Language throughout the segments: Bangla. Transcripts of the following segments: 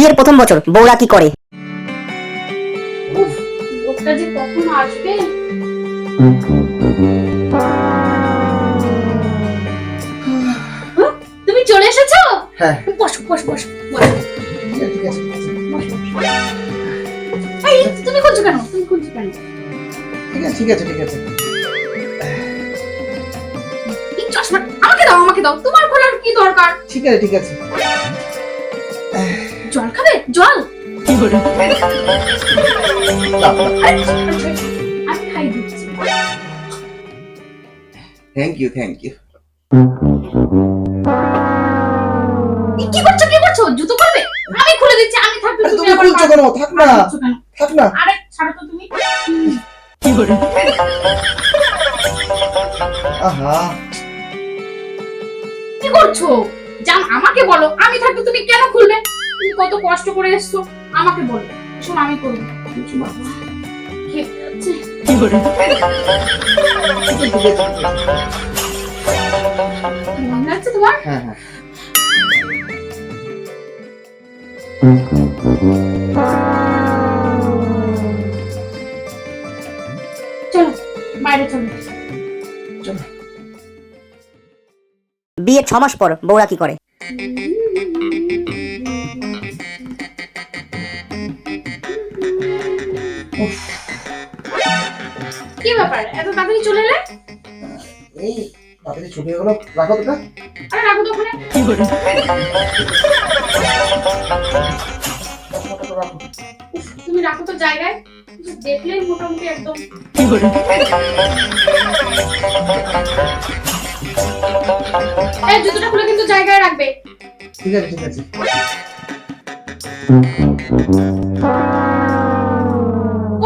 বিয়ের প্রথম বছর বউরা কি করে? লোকটা যে কখন আসবে? তুমি চলে এসেছ? হ্যাঁ। বসো বসো বসো বসো। ঠিক আছে ঠিক আছে বসো, বসো। এই, তুমি খুঁজছো কেন? তুমি খুঁজছো কেন? ঠিক আছে ঠিক আছে ঠিক আছে। চশমা আমাকে দাও আমাকে দাও। তোমার খোলার কি দরকার? ঠিক আছে ঠিক আছে। জল। খাবে জল আমি খাই দিচ্ছি। থ্যাংক ইউ থ্যাংক ইউ কি করছ কি করছ? জুতো করবে আমি খুলে দিচ্ছি আমি তুমি তুমি খুলছো কেন? থাক না। থাক না। আরে ছাড়ো তো তুমি। আহা। কি করছ? জান আমাকে বলো আমি থাকতে তুমি কেন খুলবে কত কষ্ট করে এসছো? আমাকে বলো। শোন আমি করব আছে, আছে, আছে। মনে তোমার? হ্যাঁ হ্যাঁ। চলো বাইরে চলো। চলো। বিয়ের ছ মাস পর বউরা কি করে? কি ব্যাপার? এত তাড়াতাড়ি চলে এলে? এই তাড়াতাড়ি ছুটি গেলো। রাখো তো আরে রাখো তো ওখানে। চশমাটা তো তুমি রাখো তো জায়গায়। দেখলেই মোটামুটি একদম। এই জুতোটা খুলে কিন্তু জায়গায় রাখবে। ঠিক আছে ঠিক আছে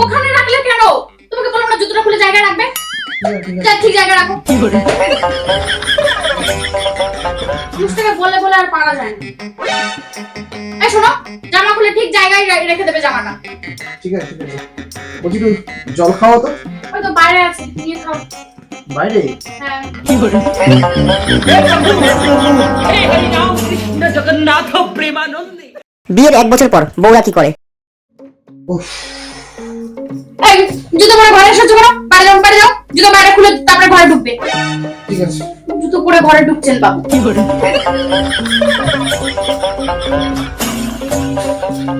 ওখানে রাখলে কেন তোমাকে কোনটা জায়গা রাখবে? ঠিক জায়গা রাখো। মুস্তাকে বলে? বলে আর পারা যায় না। এই শোনো জামা খুলে ঠিক জায়গায় রেখে দেবে জামাটা। ঠিক আছে ঠিক আছে। তুমি জল খাও তো? ওই তো বাইরে আছে নিয়ে খাও। বাইরে? হ্যাঁ। জগন্নাথ বিয়ের এক বছর পর বউরা কি করে? উফ। জুতো পরে ঘরে এসেছ কেন? বাইরে যাও বাইরে যাও। জুতো বাইরে খুলে তারপরে ঘরে ঢুকবে। ঠিক আছে। জুতো পরে ঘরে ঢুকছেন বাবু।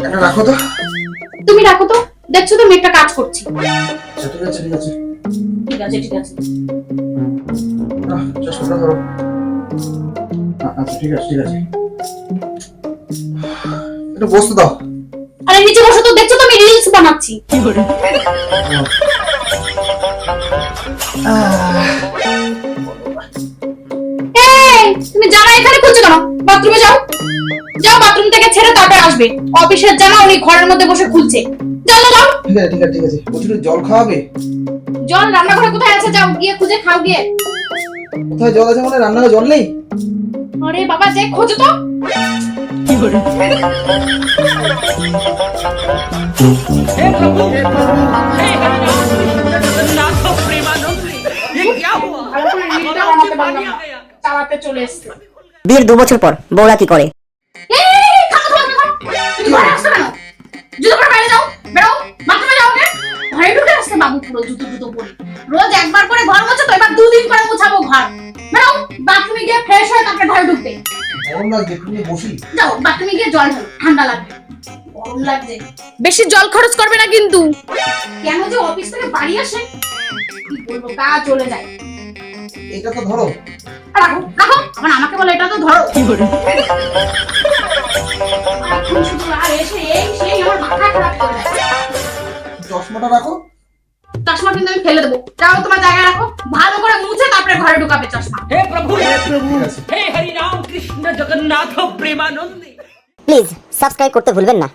এটা রাখো তো? তুমি রাখো তো। দেখছ তো মেয়েটা কাজ করছি। আচ্ছা, ঠিক আছে ঠিক আছে। ঠিক আছে ঠিক আছে। চশমাটা ধরো। আচ্ছা ঠিক আছে ঠিক আছে। একটু বসতে দাও। আরে নিচে বসে তো দেখছ তো আমি রিলস বানাচ্ছি। এই তুমি জামা এখানে খুলছো কেন? বাথরুমে যাও। যাও বাথরুম থেকে ছেড়ে তারপর আসবে। অফিসের জামা উনি ঘরের মধ্যে বসে খুলছে। যাও যাও, ঠিক আছে ঠিক আছে ঠিক আছে। একটু জল খাওয়াবে? জল রান্নাঘরে কোথায় আছে? যাও গিয়ে খুঁজে খাও গিয়ে। কোথায় জল আছে মানে রান্নাঘরে জল নেই? আরে বাবা যে খোঁজো তো। বিয়ের দু বছর পর বৌরা কি করে রোজ একবার করে ঘর মোছো তো এবার দুদিন করে মোছাবো ঘর বাথরুমে গিয়ে ফ্রেশ হয়ে ঘরে গরম লাগছে নিয়ে বসি। যাও, বাথরুমে গিয়ে জল ঢালো, ঠান্ডা লাগবে। গরম লাগছে। বেশি জল খরচ করবে না কিন্তু। কেন যে অফিস থেকে বাড়ি আসে? কি বলব কাজ চলে যায়। এটা তো ধরো। রাখো রাখো। আবার আমাকে বলে এটা তো ধরো। এখন শুধু আর এসে এই সেই আমার মাথা খারাপ করে চশমাটা রাখো। চশমা কিন্তু আমি ফেলে দেবো। যাও তোমার জায়গায় রাখো। ভালো করে মুছে घर ढुका पे हे प्रभु। हे प्रभु। हे हरि राम कृष्ण जगन्नाथ प्रेमानंद। प्लीज़ सब्सक्राइब करते भूलना